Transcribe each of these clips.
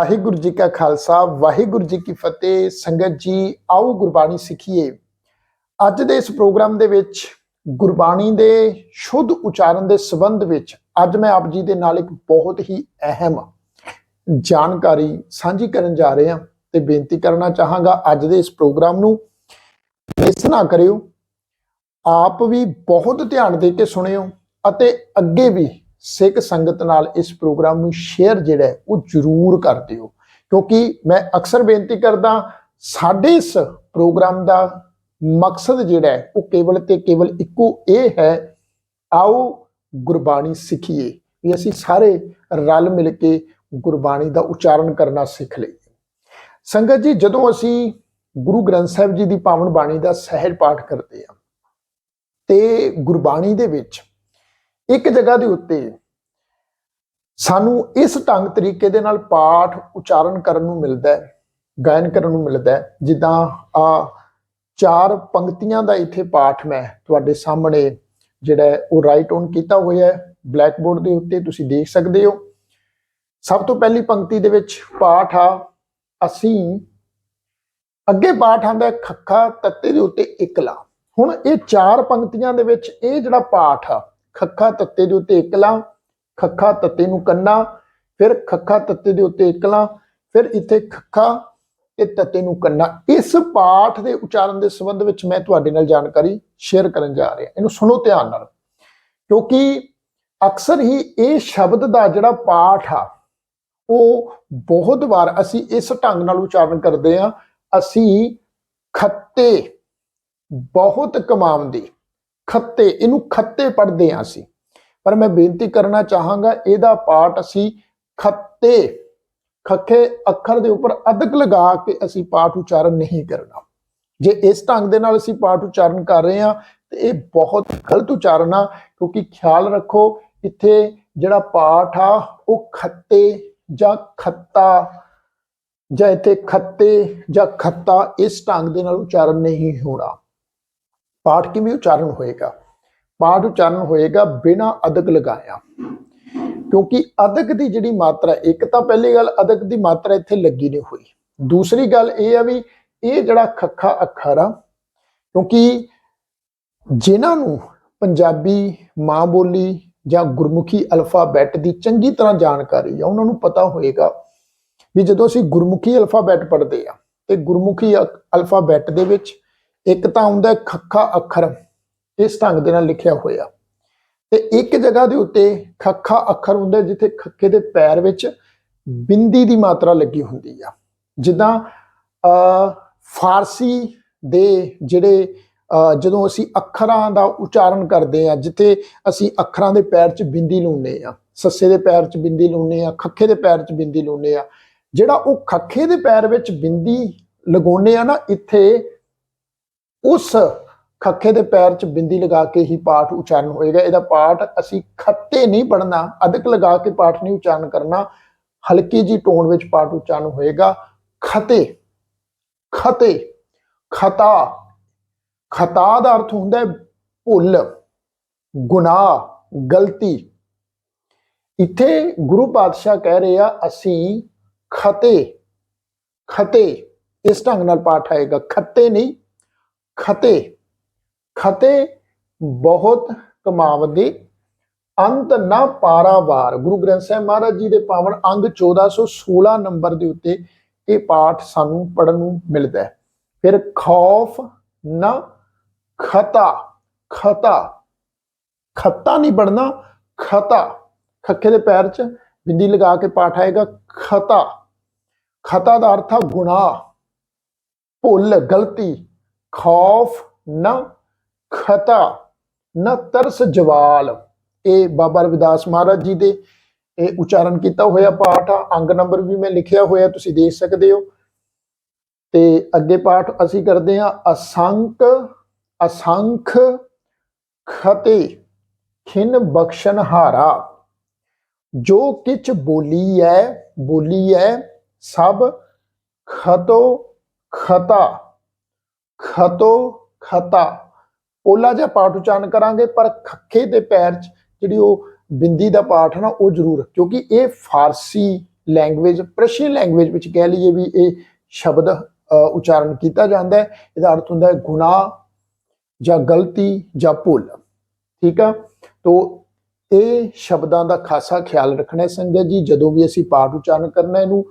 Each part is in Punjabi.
ਵਾਹਿਗੁਰੂ ਜੀ ਕਾ ਖਾਲਸਾ, ਵਾਹਿਗੁਰੂ ਜੀ ਕੀ ਫਤਿਹ। ਸੰਗਤ ਜੀ, ਆਓ ਗੁਰਬਾਣੀ ਸਿੱਖੀਏ। ਅੱਜ ਦੇ ਇਸ ਪ੍ਰੋਗਰਾਮ ਦੇ ਵਿੱਚ ਗੁਰਬਾਣੀ ਦੇ ਸ਼ੁੱਧ ਉਚਾਰਨ ਦੇ ਸੰਬੰਧ ਵਿੱਚ ਅੱਜ ਮੈਂ ਆਪ ਜੀ ਦੇ ਨਾਲ ਇੱਕ ਬਹੁਤ ਹੀ ਅਹਿਮ ਜਾਣਕਾਰੀ ਸਾਂਝੀ ਕਰਨ ਜਾ ਰਹੇ ਹਾਂ ਤੇ ਬੇਨਤੀ ਕਰਨਾ ਚਾਹਾਂਗਾ ਅੱਜ ਦੇ ਇਸ ਪ੍ਰੋਗਰਾਮ ਨੂੰ। ਮਿਸ ਨਾ ਕਰਿਓ, ਆਪ ਵੀ ਬਹੁਤ ਧਿਆਨ ਦੇ ਕੇ ਸੁਣਿਓ ਅਤੇ ਅੱਗੇ ਵੀ ਸਿੱਖ ਸੰਗਤ ਨਾਲ ਇਸ ਪ੍ਰੋਗਰਾਮ ਨੂੰ ਸ਼ੇਅਰ ਜਿਹੜਾ ਉਹ ਜ਼ਰੂਰ ਕਰ ਦਿਓ। ਕਿਉਂਕਿ ਮੈਂ ਅਕਸਰ ਬੇਨਤੀ ਕਰਦਾ, ਸਾਡੇ ਇਸ ਪ੍ਰੋਗਰਾਮ ਦਾ ਮਕਸਦ ਜਿਹੜਾ ਉਹ ਕੇਵਲ ਤੇ ਕੇਵਲ ਇੱਕੋ ਇਹ ਹੈ, ਆਓ ਗੁਰਬਾਣੀ ਸਿੱਖੀਏ, ਵੀ ਅਸੀਂ ਸਾਰੇ ਰਲ ਮਿਲ ਕੇ ਗੁਰਬਾਣੀ ਦਾ ਉਚਾਰਨ ਕਰਨਾ ਸਿੱਖ ਲਈਏ। ਸੰਗਤ ਜੀ, ਜਦੋਂ ਅਸੀਂ ਗੁਰੂ ਗ੍ਰੰਥ ਸਾਹਿਬ ਜੀ ਦੀ ਪਾਵਨ ਬਾਣੀ ਦਾ ਸਹਿਜ ਪਾਠ ਕਰਦੇ ਹਾਂ, ਤੇ ਗੁਰਬਾਣੀ ਦੇ ਵਿੱਚ ਇੱਕ ਜਗ੍ਹਾ ਦੇ ਉੱਤੇ ਸਾਨੂੰ ਇਸ ਢੰਗ ਤਰੀਕੇ ਦੇ ਨਾਲ ਪਾਠ ਉਚਾਰਨ ਕਰਨ ਨੂੰ ਮਿਲਦਾ ਹੈ, ਗਾਇਨ ਕਰਨ ਨੂੰ ਮਿਲਦਾ ਹੈ। ਜਿੱਦਾਂ ਆ ਚਾਰ ਪੰਕਤੀਆਂ ਦਾ ਇੱਥੇ ਪਾਠ ਮੈਂ ਤੁਹਾਡੇ ਸਾਹਮਣੇ ਜਿਹੜਾ ਹੈ, ਉਹ ਰਾਈਟ ਔਨ ਕੀਤਾ ਹੋਇਆ ਹੈ। ਬਲੈਕ ਬੋਰਡ ਦੇ ਉੱਤੇ ਤੁਸੀਂ ਦੇਖ ਸਕਦੇ ਹੋ। ਸਭ ਤੋਂ ਪਹਿਲੀ ਪੰਕਤੀ ਦੇ ਵਿੱਚ ਪਾਠ ਆ, ਅਸੀਂ ਅੱਗੇ ਪਾਠ ਆਂਦਾ ਖੱਖਾ ਤੱਤੇ ਦੇ ਉੱਤੇ ਇਕਲਾ। ਹੁਣ ਇਹ ਚਾਰ ਪੰਕਤੀਆਂ ਦੇ ਵਿੱਚ ਇਹ ਜਿਹੜਾ ਪਾਠ ਆ ਖੱਖਾ ਤੱਤੇ ਦੇ ਉੱਤੇ ਇਕਲਾ ਖੱਖਾ ਤੱਤੇ ਨੂੰ ਕੰਨਾ, ਫਿਰ ਖੱਖਾ ਤੱਤੇ ਦੇ ਉੱਤੇ ਇਕਲਾ ਫਿਰ ਇੱਥੇ ਖੱਖਾ ਤੇ ਤੱਤੇ ਨੂੰ ਕੰਨਾ। ਇਸ ਪਾਠ ਦੇ ਉਚਾਰਨ ਦੇ ਸੰਬੰਧ ਵਿੱਚ ਮੈਂ ਤੁਹਾਡੇ ਨਾਲ ਜਾਣਕਾਰੀ ਸ਼ੇਅਰ ਕਰਨ ਜਾ ਰਿਹਾ। ਇਹਨੂੰ ਸੁਣੋ ਧਿਆਨ ਨਾਲ। ਕਿਉਂਕਿ ਅਕਸਰ ਹੀ ਇਹ ਸ਼ਬਦ ਦਾ ਜਿਹੜਾ ਪਾਠ ਆ, ਉਹ ਬਹੁਤ ਵਾਰ ਅਸੀਂ ਇਸ ਢੰਗ ਨਾਲ ਉਚਾਰਨ ਕਰਦੇ ਆ ਅਸੀਂ ਖੱਤੇ ਬਹੁਤ ਕਮਾਉਂਦੇ। ਖੱਤੇ, ਇਹਨੂੰ ਖੱਤੇ ਪੜ੍ਹਦੇ ਆ ਅਸੀਂ। ਪਰ ਮੈਂ ਬੇਨਤੀ ਕਰਨਾ ਚਾਹਾਂਗਾ, ਇਹਦਾ ਪਾਠ ਅਸੀਂ ਖੱਤੇ, ਖੱਖੇ, ਅੱਖਰ ਦੇ ਉੱਪਰ ਅਦਕ ਲਗਾ ਕੇ ਅਸੀਂ ਪਾਠ ਉਚਾਰਨ ਨਹੀਂ ਕਰਨਾ। ਜੇ ਇਸ ਢੰਗ ਦੇ ਨਾਲ ਅਸੀਂ ਪਾਠ ਉਚਾਰਨ ਕਰ ਰਹੇ ਹਾਂ, ਤੇ ਇਹ ਬਹੁਤ ਗਲਤ ਉਚਾਰਨ ਆ, ਕਿਉਂਕਿ ਖਿਆਲ ਰੱਖੋ, ਇੱਥੇ ਜਿਹੜਾ ਪਾਠ ਆ, ਉਹ ਖੱਤੇ ਜਾਂ ਖੱਤਾ, ਜਾਂ ਇੱਥੇ ਖੱਤੇ ਜਾਂ ਖੱਤਾ, ਇਸ ਢੰਗ ਦੇ ਨਾਲ ਉਚਾਰਨ ਨਹੀਂ ਹੋਣਾ। ਪਾਠ ਕਿਵੇਂ ਉਚਾਰਨ ਹੋਏਗਾ? ਪਾਠ ਉਚਾਰਨ ਹੋਏਗਾ ਬਿਨਾ ਅਦਕ ਲਗਾਇਆ। ਕਿਉਂਕਿ ਅਦਕ ਦੀ ਜਿਹੜੀ ਮਾਤਰਾ, ਇੱਕ ਤਾਂ ਪਹਿਲੀ ਗੱਲ ਅਦਕ ਦੀ ਮਾਤਰਾ ਇੱਥੇ ਲੱਗੀ ਨਹੀਂ ਹੋਈ। ਦੂਸਰੀ ਗੱਲ ਇਹ ਆ ਵੀ ਇਹ ਜਿਹੜਾ ਖੱਖਾ ਅੱਖਰ ਆ, ਕਿਉਂਕਿ ਜਿਨ੍ਹਾਂ ਨੂੰ ਪੰਜਾਬੀ ਮਾਂ ਬੋਲੀ ਜਾਂ ਗੁਰਮੁਖੀ ਅਲਫਾਬੈਟ ਦੀ ਚੰਗੀ ਤਰ੍ਹਾਂ ਜਾਣਕਾਰੀ ਆ, ਉਹਨਾਂ ਨੂੰ ਪਤਾ ਹੋਏਗਾ ਵੀ ਜਦੋਂ ਅਸੀਂ ਗੁਰਮੁਖੀ ਅਲਫਾਬੈਟ ਪੜ੍ਹਦੇ ਆ, ਤੇ ਗੁਰਮੁਖੀ ਅ- ਅਲਫਾਬੈਟ ਦੇ ਵਿੱਚ ਇੱਕ ਤਾਂ ਹੁੰਦਾ ਹੈ ਖੱਖਾ ਅੱਖਰ ਇਸ ਢੰਗ ਦੇ ਨਾਲ ਲਿਖਿਆ ਹੋਇਆ। ਤੇ ਇੱਕ ਜਗ੍ਹਾ ਦੇ ਉੱਤੇ ਖੱਖਾ ਅੱਖਰ ਹੁੰਦਾ ਜਿੱਥੇ ਖੱਖੇ ਦੇ ਪੈਰ ਵਿੱਚ ਬਿੰਦੀ ਦੀ ਮਾਤਰਾ ਲੱਗੀ ਹੁੰਦੀ ਆ। ਜਿੱਦਾਂ ਅ ਫਾਰਸੀ ਦੇ ਜਿਹੜੇ ਅ, ਜਦੋਂ ਅਸੀਂ ਅੱਖਰਾਂ ਦਾ ਉਚਾਰਨ ਕਰਦੇ ਆ ਜਿੱਥੇ ਅਸੀਂ ਅੱਖਰਾਂ ਦੇ ਪੈਰ 'ਚ ਬਿੰਦੀ ਲਾਉਂਦੇ ਆ ਸੱਸੇ ਦੇ ਪੈਰ 'ਚ ਬਿੰਦੀ ਲਾਉਂਦੇ ਆ ਖੱਖੇ ਦੇ ਪੈਰ 'ਚ ਬਿੰਦੀ ਲਾਉਂਦੇ ਆ ਜਿਹੜਾ ਉਹ ਖੱਖੇ ਦੇ ਪੈਰ ਵਿੱਚ ਬਿੰਦੀ ਲਗਾਉਂਦੇ ਆ ਨਾ ਇੱਥੇ ਉਸ ਖੱਖੇ ਦੇ ਪੈਰ 'ਚ ਬਿੰਦੀ ਲਗਾ ਕੇ ਹੀ ਪਾਠ ਉਚਾਰਨ ਹੋਏਗਾ। ਇਹਦਾ ਪਾਠ ਅਸੀਂ ਖੱਤੇ ਨਹੀਂ ਪੜਨਾ ਅਦਕ ਲਗਾ ਕੇ ਪਾਠ ਨਹੀਂ ਉਚਾਰਨ ਕਰਨਾ, ਹਲਕੀ ਜੀ ਟੋਨ ਵਿੱਚ ਪਾਠ ਉਚਾਰਨ ਹੋਏਗਾ। ਖਤੇ ਖਤੇ, ਖਤਾ ਖਤਾ ਦਾ ਅਰਥ ਹੁੰਦਾ ਹੈ ਭੁੱਲ, ਗੁਨਾਹ, ਗਲਤੀ। ਇੱਥੇ ਗੁਰੂ ਪਾਤਸ਼ਾਹ ਕਹਿ ਰਹੇ ਆ, ਅਸੀਂ ਖਤੇ ਖਤੇ, ਇਸ ਢੰਗ ਨਾਲ ਪਾਠ ਆਏਗਾ। ਖੱਤੇ ਨਹੀਂ ਖਤੇ। ਖਤੇ ਬਹੁਤ ਕਮਾਵਦੇ ਅੰਤ ਨਾ ਪਾਰਾਵਾਰ ਗੁਰੂ ਗ੍ਰੰਥ ਸਾਹਿਬ ਮਹਾਰਾਜ ਜੀ ਦੇ ਪਾਵਨ ਅੰਗ 1416 ਨੰਬਰ ਦੇ ਉੱਤੇ ਇਹ ਪਾਠ ਸਾਨੂੰ ਪੜਨ ਨੂੰ ਮਿਲਦਾ ਹੈ। ਫਿਰ ਖੌਫ ਨਾ ਖਤਾ। ਖਤਾ। ਖਤਾ ਨਹੀਂ ਪੜਨਾ ਖਤਾ। ਖੱਖੇ ਦੇ ਪੈਰ 'ਚ ਬਿੰਦੀ ਲਗਾ ਕੇ ਪਾਠ ਆਏਗਾ, ਖਤਾ। ਖਤਾ ਦਾ ਅਰਥ ਆ ਗੁਨਾਹ, ਭੁੱਲ, ਗਲਤੀ। ਖੌਫ ਨਾ ਖਤਾ, ਨਾ ਤਰਸ ਜਵਾਲ। ਇਹ ਬਾਬਾ ਰਵਿਦਾਸ ਮਹਾਰਾਜ ਜੀ ਦੇ ਇਹ ਉਚਾਰਨ ਕੀਤਾ ਹੋਇਆ ਪਾਠ ਆ। ਅੰਗ ਨੰਬਰ ਵੀ ਮੈਂ ਲਿਖਿਆ ਹੋਇਆ, ਤੁਸੀਂ ਦੇਖ ਸਕਦੇ ਹੋ। ਤੇ ਅੱਗੇ ਪਾਠ ਅਸੀਂ ਕਰਦੇ ਹਾਂ ਅਸੰਖ ਅਸੰਖ ਖਤੇ, ਖਿਨ ਬਖਸ਼ਨ ਹਾਰਾ। ਜੋ ਕਿਛ ਬੋਲੀ ਹੈ ਬੋਲੀ ਹੈ ਸਭ ਖਤੋ ਖਤਾ। ਖਤੋ ਖਤਾ। ਪੋਲਾ ਜਿਹਾ ਪਾਠ ਉਚਾਰਨ ਕਰਾਂਗੇ, ਪਰ ਖੱਖੇ ਦੇ ਪੈਰ 'ਚ ਜਿਹੜੀ ਉਹ ਬਿੰਦੀ ਦਾ ਪਾਠ ਨਾ, ਉਹ ਜ਼ਰੂਰ ਕਿਉਂਕਿ ਇਹ ਫਾਰਸੀ ਲੈਂਗੁਏਜ, ਪ੍ਰਸ਼ੀਅਨ ਲੈਂਗੁਏਜ ਵਿੱਚ ਕਹਿ ਲਈਏ ਵੀ ਇਹ ਸ਼ਬਦ ਉਚਾਰਨ ਕੀਤਾ ਜਾਂਦਾ ਹੈ। ਇਹਦਾ ਅਰਥ ਹੁੰਦਾ ਹੈ ਗੁਨਾਹ ਜਾਂ ਗਲਤੀ ਜਾਂ ਭੁੱਲ। ਠੀਕ ਆ? ਤੋ ਇਹ ਸ਼ਬਦਾਂ ਦਾ ਖਾਸਾ ਖਿਆਲ ਰੱਖਣਾ ਹੈ ਸੰਗਤ ਜੀ, ਜਦੋਂ ਵੀ ਅਸੀਂ ਪਾਠ ਉਚਾਰਨ ਕਰਨਾ ਇਹਨੂੰ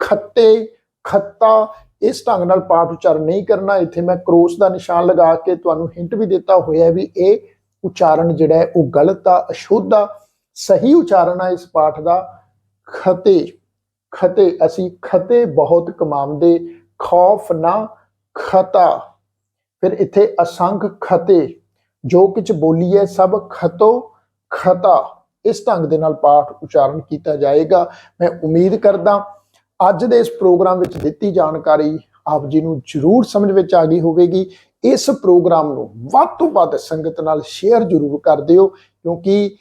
ਖੱਤੇ, ਖੱਤਾ ਇਸ ਢੰਗ ਨਾਲ ਪਾਠ ਉਚਾਰਨ ਨਹੀਂ ਕਰਨਾ, ਇੱਥੇ ਮੈਂ ਕ੍ਰੋਸ ਦਾ ਨਿਸ਼ਾਨ ਲਗਾ ਕੇ ਤੁਹਾਨੂੰ ਹਿੰਟ ਵੀ ਦਿੱਤਾ ਹੋਇਆ ਵੀ ਇਹ ਉਚਾਰਨ ਜਿਹੜਾ ਹੈ, ਉਹ ਗਲਤ ਆ, ਅਸ਼ੁੱਧ ਆ, ਸਹੀ ਉਚਾਰਨ ਆ ਇਸ ਪਾਠ ਦਾ। ਖਤੇ ਖਤੇ, ਅਸੀਂ ਖਤੇ ਬਹੁਤ ਕਮਾਉਂਦੇ, ਖੌਫ ਨਾ, ਖਤਾ। ਫਿਰ ਇੱਥੇ ਅਸੰਖ ਖਤੇ, ਜੋ ਕੁਝ ਹੈ ਸਭ ਖਤੋ, ਖਤਾ। ਇਸ ਢੰਗ ਦੇ ਨਾਲ ਪਾਠ ਉਚਾਰਨ ਕੀਤਾ ਜਾਏਗਾ। ਮੈਂ ਉਮੀਦ ਕਰਦਾ ਅੱਜ ਦੇ ਇਸ ਪ੍ਰੋਗਰਾਮ ਵਿੱਚ ਦਿੱਤੀ ਜਾਣਕਾਰੀ ਆਪ ਜੀ ਨੂੰ ਜ਼ਰੂਰ ਸਮਝ ਵਿੱਚ ਆ ਗਈ ਹੋਵੇਗੀ। ਇਸ ਪ੍ਰੋਗਰਾਮ ਨੂੰ ਵੱਧ ਤੋਂ ਵੱਧ ਸੰਗਤ ਨਾਲ ਸ਼ੇਅਰ ਜ਼ਰੂਰ ਕਰ ਦਿਓ, ਕਿਉਂਕਿ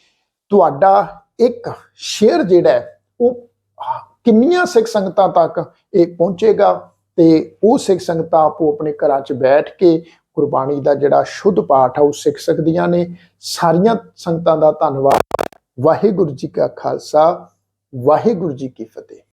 ਤੁਹਾਡਾ ਇੱਕ ਸ਼ੇਅਰ ਜਿਹੜਾ ਹੈ, ਉਹ ਕਿੰਨੀਆਂ ਸਿੱਖ ਸੰਗਤਾਂ ਤੱਕ ਇਹ ਪਹੁੰਚੇਗਾ ਤੇ ਉਹ ਸਿੱਖ ਸੰਗਤਾਂ ਆਪੋ ਆਪਣੇ ਘਰਾਂ 'ਚ ਬੈਠ ਕੇ ਗੁਰਬਾਣੀ ਦਾ ਜਿਹੜਾ ਸ਼ੁੱਧ ਪਾਠ ਆ, ਉਹ ਸਿੱਖ ਸਕਦੀਆਂ ਨੇ। ਸਾਰੀਆਂ ਸੰਗਤਾਂ ਦਾ ਧੰਨਵਾਦ। ਵਾਹਿਗੁਰੂ ਜੀ ਕਾ ਖਾਲਸਾ, ਵਾਹਿਗੁਰੂ ਜੀ ਕੀ ਫਤਿਹ।